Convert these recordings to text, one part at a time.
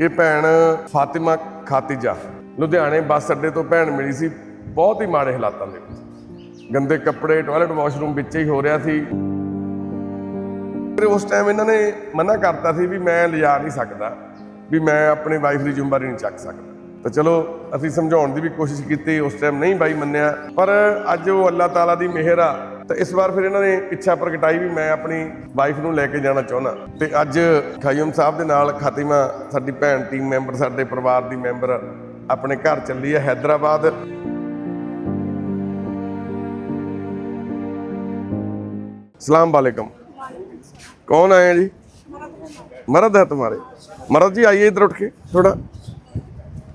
ਇਹ ਭੈਣ ਫਾਤਿਮਾ ਖਾਤਿਜਾ, ਲੁਧਿਆਣੇ ਬੱਸ ਅੱਡੇ ਤੋਂ ਭੈਣ ਮਿਲੀ ਸੀ। ਬਹੁਤ ਹੀ ਮਾੜੇ ਹਾਲਾਤਾਂ ਦੇ ਵਿੱਚ। ਗੰਦੇ ਕੱਪੜੇ ਟਾਇਲਟ ਵਾਸ਼ਰੂਮ ਵਿੱਚ ਹੀ ਹੋ ਰਿਹਾ ਸੀ। ਫਿਰ ਉਸ ਟਾਈਮ ਇਹਨਾਂ ਨੇ ਮਨਾ ਕਰਤਾ ਸੀ ਵੀ ਮੈਂ ਲਿਜਾ ਨਹੀਂ ਸਕਦਾ, ਵੀ ਮੈਂ ਆਪਣੀ ਵਾਈਫ ਦੀ ਜ਼ਿੰਮੇਵਾਰੀ ਨਹੀਂ ਚੱਕ ਸਕਦਾ। ਤਾਂ ਚਲੋ, ਅਸੀਂ ਸਮਝਾਉਣ ਦੀ ਵੀ ਕੋਸ਼ਿਸ਼ ਕੀਤੀ, ਉਸ ਟਾਈਮ ਨਹੀਂ ਬਾਈ ਮੰਨਿਆ। ਪਰ ਅੱਜ ਉਹ ਅੱਲਾਹ ਤਾਲਾ ਦੀ ਮਿਹਰ ਆ ਤਾਂ ਇਸ ਵਾਰ ਫਿਰ ਇਹਨਾਂ ਨੇ ਇੱਛਾ ਪ੍ਰਗਟਾਈ ਵੀ ਮੈਂ ਆਪਣੀ ਵਾਈਫ ਨੂੰ ਲੈ ਕੇ ਜਾਣਾ ਚਾਹੁੰਦਾ। ਤੇ ਅੱਜ ਖਾਇਮ ਸਾਹਿਬ ਦੇ ਨਾਲ ਖਾਤਿਮਾ ਸਾਡੀ ਭੈਣ ਟੀਮ ਮੈਂਬਰ ਸਾਡੇ ਪਰਿਵਾਰ ਦੀ ਮੈਂਬਰ ਆਪਣੇ ਘਰ ਚੱਲੀ ਹੈ ਹైదరాబాద్ ਸਲਾਮ ਵਾਲੇਕਮ। ਕੌਣ ਆਏ ਜੀ? ਮਰਦ ਹੈ ਤੁਹਾਰੇ मरद जी आइए इधर उठ के थोड़ा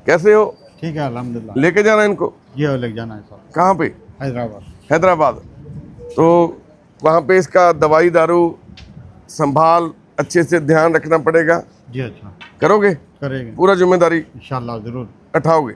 कैसे हो ठीक है अलहमदिल्ला लेके जाना इनको ये ਲੈ ਕੇ ਜਾਣਾ साहब कहाँ पे हैदराबाद हैदराबाद तो वहाँ पे इसका दवाई दारू संभाल अच्छे से ध्यान रखना पड़ेगा। जी अच्छा। करोगे? करेंगे। पूरा ज़िम्मेदारी इंशाल्लाह ज़रूर। उठाओगे?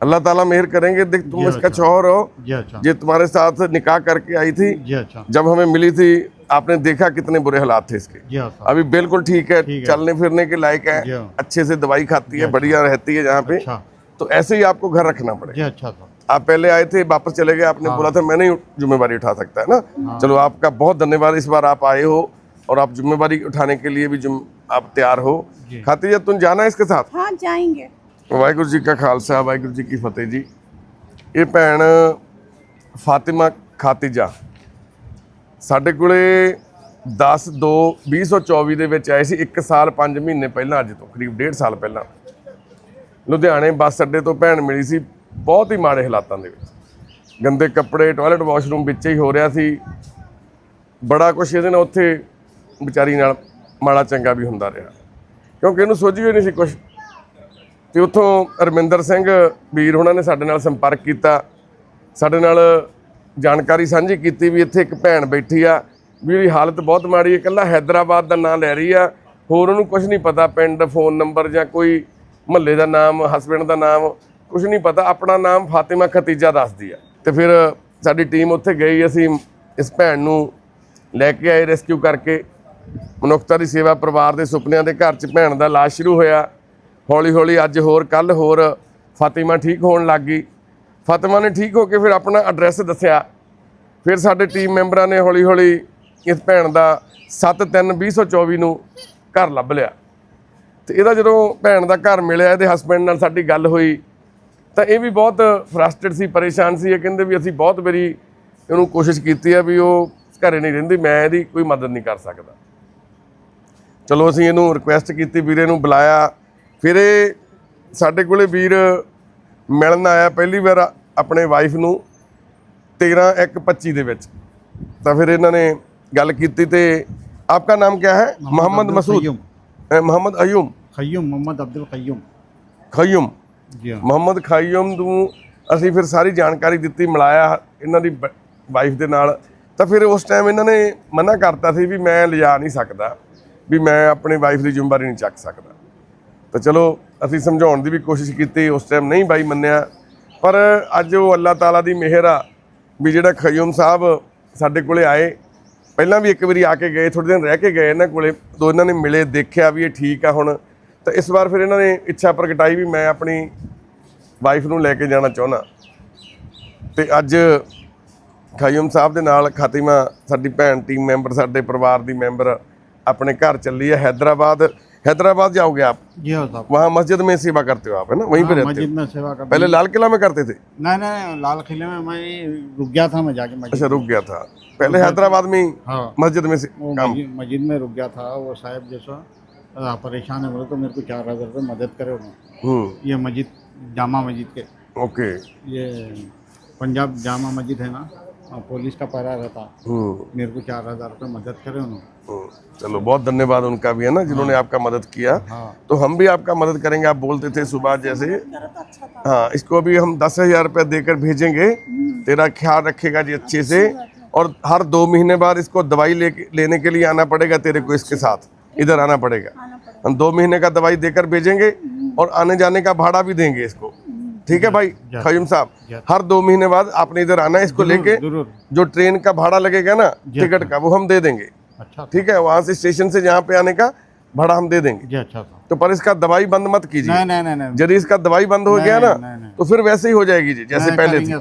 अल्लाह ताला मेहर करेंगे। देख तुम इसका अच्छा। शौहर हो। जी अच्छा। ये तुम्हारे साथ निकाह करके आई थी। जी अच्छा। जब हमें मिली थी आपने देखा कितने बुरे हालात थे इसके। अच्छा। अभी बिल्कुल ठीक है। चलने फिरने के लायक है। हाँ। अच्छे से दवाई खाती है बढ़िया रहती है जहाँ पे। अच्छा। तो ऐसे ही आपको घर रखना पड़ेगा। अच्छा आप पहले आए थे वापस चले गए आपने हाँ। बोला था मैं नहीं जिम्मेवारी उठा सकता है ना चलो आपका बहुत धन्यवाद इस बार आप आए हो और आप जिम्मेवारी उठाने के लिए भी जिम आप तैयार हो जी। खाती तुम जाना है इसके साथ हाँ जाएंगे ਵਾਹਿਗੁਰੂ ਜੀ ਕਾ ਖਾਲਸਾ ਵਾਹਿਗੁਰੂ ਜੀ ਕੀ ਫਤਿਹ ਜੀ ਇਹ ਭੈਣ ਫਾਤਿਮਾ ਖਾਤਿਜਾ ਸਾਡੇ ਕੋਲੇ 10 2 2024 ਦੇ ਵਿੱਚ ਆਏ ਸੀ 1 ਸਾਲ 5 ਮਹੀਨੇ ਪਹਿਲਾਂ ਅੱਜ ਤੋਂ ਕਰੀਬ 1.5 ਸਾਲ ਪਹਿਲਾਂ ਲੁਧਿਆਣੇ ਬੱਸ ਅੱਡੇ ਤੋਂ ਭੈਣ ਮਿਲੀ ਸੀ ਬਹੁਤ ਹੀ ਮਾੜੇ ਹਾਲਾਤਾਂ ਦੇ ਵਿੱਚ। ਗੰਦੇ ਕੱਪੜੇ ਟਾਇਲਟ ਵਾਸ਼ਰੂਮ ਵਿੱਚ ਹੀ ਹੋ ਰਿਹਾ ਸੀ। ਬੜਾ ਕੁਝ ਇਹਦੇ ਨਾਲ ਉੱਥੇ ਵਿਚਾਰੀ ਨਾਲ ਮਾੜਾ ਚੰਗਾ ਵੀ ਹੁੰਦਾ ਰਿਹਾ। ਕਿਉਂਕਿ ਇਹਨੂੰ ਸੋਝੀ ਹੋਈ ਨਹੀਂ ਸੀ ਕੁਝ ਤੇ ਉੱਥੋਂ ਰਮਿੰਦਰ ਸਿੰਘ ਵੀਰ ਉਹਨਾਂ ਨੇ ਸਾਡੇ ਨਾਲ ਸੰਪਰਕ ਕੀਤਾ। ਸਾਡੇ ਨਾਲ ਜਾਣਕਾਰੀ ਸਾਂਝੀ ਕੀਤੀ ਵੀ ਇੱਥੇ ਇੱਕ ਭੈਣ ਬੈਠੀ ਆ, ਵੀ ਇਹਦੀ ਹਾਲਤ ਬਹੁਤ ਮਾੜੀ ਹੈ, ਇਕੱਲਾ ਹైదరాబాద్ ਦਾ ਨਾਂ ਲੈ ਰਹੀ ਆ। ਹੋਰ ਉਹਨੂੰ ਕੁਝ ਨਹੀਂ ਪਤਾ, ਪਿੰਡ, ਫੋਨ ਨੰਬਰ ਜਾਂ ਕੋਈ ਮਹੱਲੇ ਦਾ ਨਾਮ ਹਸਬੰਡ ਦਾ ਨਾਮ। ਕੁਝ ਨਹੀਂ ਪਤਾ, ਆਪਣਾ ਨਾਮ ਫਾਤਿਮਾ ਖਤੀਜਾ ਦੱਸਦੀ ਆ। ਤੇ ਫਿਰ ਸਾਡੀ ਟੀਮ ਉੱਥੇ ਗਈ, ਅਸੀਂ ਇਸ ਭੈਣ ਨੂੰ ਲੈ ਕੇ ਆਏ ਰੈਸਕਿਊ ਕਰਕੇ। ਮਨੁੱਖਤਾ ਦੀ ਸੇਵਾ ਪਰਿਵਾਰ ਦੇ ਸੁਪਨਿਆਂ ਦੇ ਘਰ 'ਚ ਭੈਣ ਦਾ ਇਲਾਜ ਸ਼ੁਰੂ ਹੋਇਆ। ਹੌਲੀ ਹੌਲੀ ਅੱਜ ਹੋਰ ਕੱਲ ਹੋਰ ਫਾਤਿਮਾ ਠੀਕ ਹੋਣ ਲੱਗ ਗਈ। ਫਾਤਿਮਾ ਨੇ ਠੀਕ ਹੋ ਕੇ ਫਿਰ ਆਪਣਾ ਐਡਰੈਸ ਦੱਸਿਆ। ਫਿਰ ਸਾਡੇ ਟੀਮ ਮੈਂਬਰਾਂ ਨੇ ਹੌਲੀ ਹੌਲੀ ਇਸ ਭੈਣ ਦਾ 7/3/2024 ਨੂੰ ਘਰ ਲੱਭ ਲਿਆ। ਤੇ ਇਹਦਾ ਜਦੋਂ ਭੈਣ ਦਾ ਘਰ ਮਿਲਿਆ, ਇਹਦੇ ਹਸਬੰਡ ਨਾਲ ਸਾਡੀ ਗੱਲ ਹੋਈ। ਤਾਂ ਇਹ ਵੀ ਬਹੁਤ ਫਰਸਟ੍ਰੇਟ ਸੀ ਪਰੇਸ਼ਾਨ ਸੀ। ਇਹ ਕਹਿੰਦੇ ਵੀ ਅਸੀਂ ਬਹੁਤ ਵਾਰੀ ਇਹਨੂੰ ਕੋਸ਼ਿਸ਼ ਕੀਤੀ ਆ ਵੀ ਉਹ ਘਰੇ ਨਹੀਂ ਰਹਿੰਦੀ ਮੈਂ ਇਹਦੀ ਕੋਈ ਮਦਦ ਨਹੀਂ ਕਰ ਸਕਦਾ। ਚਲੋ ਅਸੀਂ ਇਹਨੂੰ ਰਿਕੁਐਸਟ ਕੀਤੀ ਵੀਰੇ ਨੂੰ ਬੁਲਾਇਆ। ਫਿਰ ਇਹ ਸਾਡੇ ਕੋਲੇ ਵੀਰ ਮਿਲਣ ਆਇਆ ਪਹਿਲੀ ਵਾਰ ਆਪਣੇ ਵਾਈਫ ਨੂੰ 13 125 ਦੇ ਵਿੱਚ। ਤਾਂ ਫਿਰ ਇਹਨਾਂ ਨੇ ਗੱਲ ਕੀਤੀ ਤੇ ਆਪਕਾ ਨਾਮ ਕਿਆ ਹੈ? ਮੁਹੰਮਦ ਮਸੂਦ। ਮੁਹੰਮਦ ਅਯੂਮ। ਖਯੂਮ ਮੁਹੰਮਦ ਅਬਦੁਲ ਖਯੂਮ ਖਯੂਮ जी हाँ ਮੁਹੰਮਦ ਖਾਇਮ ਨੂੰ ਅਸੀਂ ਫਿਰ ਸਾਰੀ ਜਾਣਕਾਰੀ ਦਿੱਤੀ, ਮਿਲਾਇਆ ਇਹਨਾਂ ਦੀ ਵਾਈਫ ਦੇ ਨਾਲ। ਤਾਂ ਫਿਰ ਉਸ ਟਾਈਮ ਇਹਨਾਂ ਨੇ ਮਨਾ ਕਰਤਾ ਸੀ ਵੀ ਮੈਂ ਲਿਜਾ ਨਹੀਂ ਸਕਦਾ, ਵੀ ਮੈਂ ਆਪਣੀ ਵਾਈਫ ਦੀ ਜ਼ਿੰਮੇਵਾਰੀ ਨਹੀਂ ਚੱਕ ਸਕਦਾ। ਤਾਂ ਚਲੋ, ਅਸੀਂ ਸਮਝਾਉਣ ਦੀ ਵੀ ਕੋਸ਼ਿਸ਼ ਕੀਤੀ, ਉਸ ਟਾਈਮ ਨਹੀਂ ਬਾਈ ਮੰਨਿਆ। ਪਰ ਅੱਜ ਉਹ ਅੱਲਾਹ ਤਾਲਾ ਦੀ ਮਿਹਰ ਆ ਵੀ ਜਿਹੜਾ ਖਯੂਮ ਸਾਹਿਬ ਸਾਡੇ ਕੋਲੇ ਆਏ, ਪਹਿਲਾਂ ਵੀ ਇੱਕ ਵਾਰੀ ਆ ਕੇ ਗਏ ਥੋੜੇ ਦਿਨ ਰਹਿ ਕੇ ਗਏ ਇਹਨਾਂ ਕੋਲੇ, ਦੋ ਇਹਨਾਂ ਨੇ ਮਿਲੇ, ਦੇਖਿਆ ਵੀ ਇਹ ਠੀਕ ਆ ਹੁਣ। ਤਾਂ ਇਸ ਵਾਰ ਫਿਰ ਇਹਨਾਂ ਨੇ ਇੱਛਾ ਪ੍ਰਗਟਾਈ ਵੀ ਮੈਂ ਆਪਣੀ ਵਾਈਫ ਨੂੰ ਲੈ ਕੇ ਜਾਣਾ ਚਾਹੁੰਦਾ ਤੇ ਅੱਜ ਖਯੂਮ ਸਾਹਿਬ ਦੇ ਨਾਲ ਖਾਤਿਮਾ ਸਾਡੀ ਭੈਣ ਟੀਮ ਮੈਂਬਰ ਸਾਡੇ ਪਰਿਵਾਰ ਦੀ ਮੈਂਬਰ अपने घर चल रही है हैदराबाद हैदराबाद जाओगे आप जी हाँ साहब वहाँ मस्जिद में सेवा करते हो आप है ना वहीं पे हाँ, रहते मस्जिद हो में सेवा कर पहले लाल किला में करते थे नहीं नहीं लाल किले में मैं रुक गया था मैं जाके मस्जिद अच्छा रुक गया था पहले हैदराबाद में ही हाँ मस्जिद में से वो काम मस्जिद मस्जिद में रुक गया था वो साहब जैसा आ, परेशान है बोले तो मेरे को चार हज़ार रुपये मदद करे उन्होंने। हम्म। ये मस्जिद जामा मस्जिद के। ओके। ये पंजाब जामा मस्जिद है ना पुलिस का पहरा रहता। हम्म। मेरे को चार हज़ार रुपये मदद करे उन्होंने। हम्म। चलो बहुत धन्यवाद उनका भी है ना जिन्होंने हाँ। आपका मदद किया। हाँ। तो हम भी आपका मदद करेंगे आप बोलते थे सुबह जैसे। अच्छा हाँ इसको भी हम दस हज़ार रुपया देकर भेजेंगे। तेरा ख्याल रखेगा जी अच्छे से। और हर दो महीने बाद इसको दवाई लेके लेने के लिए आना पड़ेगा तेरे को इसके साथ। इधर आना पड़ेगा। हम दो महीने का दवाई देकर भेजेंगे हम्म। और आने जाने का भाड़ा भी देंगे इसको। हम्म। ठीक है भाई खयूम साहब हर दो महीने बाद आपने इधर आना इसको लेके जो ट्रेन का भाड़ा लगेगा ना टिकट का वो हम दे देंगे। ठीक है वहाँ से स्टेशन से जहाँ पे आने का भाड़ा हम दे देंगे। अच्छा तो पर इसका दवाई बंद मत कीजिए। यदि इसका दवाई बंद हो गया ना तो फिर वैसे ही हो जाएगी जी जैसे पहले थी।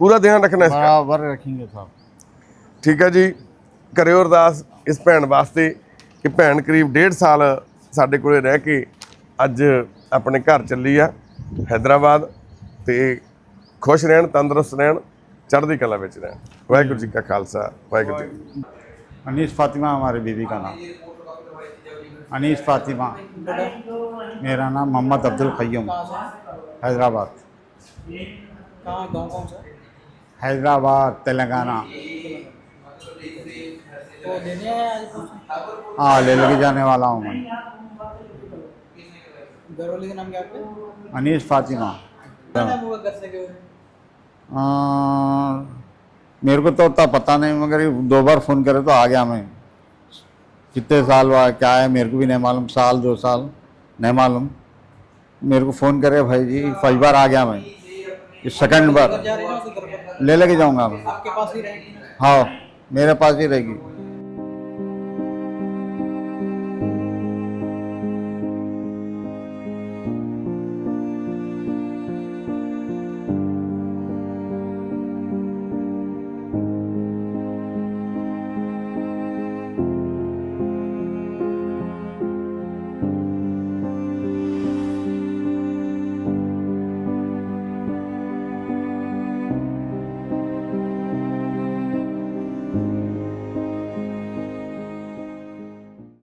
पूरा ध्यान रखना इसका। रखेंगे साहब। ठीक है जी करियोर दास इस भैन वास्ते ਕਿ ਭੈਣ ਕਰੀਬ ਡੇਢ ਸਾਲ ਸਾਡੇ ਕੋਲੇ ਰਹਿ ਕੇ ਅੱਜ ਆਪਣੇ ਘਰ ਚੱਲੀ ਆ ਹੈਦਰਾਬਾਦ ਤੇ ਖੁਸ਼ ਰਹਿਣ ਤੰਦਰੁਸਤ ਰਹਿਣ ਚੜ੍ਹਦੀ ਕਲਾ ਵਿੱਚ ਰਹਿਣ ਵਾਹਿਗੁਰੂ ਜੀ ਕਾ ਖਾਲਸਾ ਵਾਹਿਗੁਰੂ ਜੀ ਕੀ ਫਤਿਹ। अनीस फातिमा हमारी बीवी का नाम अनीस फातिमा मेरा नाम मोहम्मद अब्दुल क़य्यूम हैदराबाद कहाँ गाँव कौन सा हैदराबाद तेलंगाना तो हाँ ले लेके जाने वाला हूँ मैं। घर वाले का नाम क्या आपके? अनीस फातिमा। मेरे को तो उतना पता नहीं मगर दो बार फ़ोन करे तो आ गया मैं। कितने साल हुआ क्या है मेरे को भी नहीं मालूम साल दो साल नहीं मालूम। मेरे को फ़ोन करे भाई जी फ़र्स्ट बार आ गया मैं। सेकंड बार। ले लेके जाऊँगा। मैं हाँ। मेरे पास ही रहेगी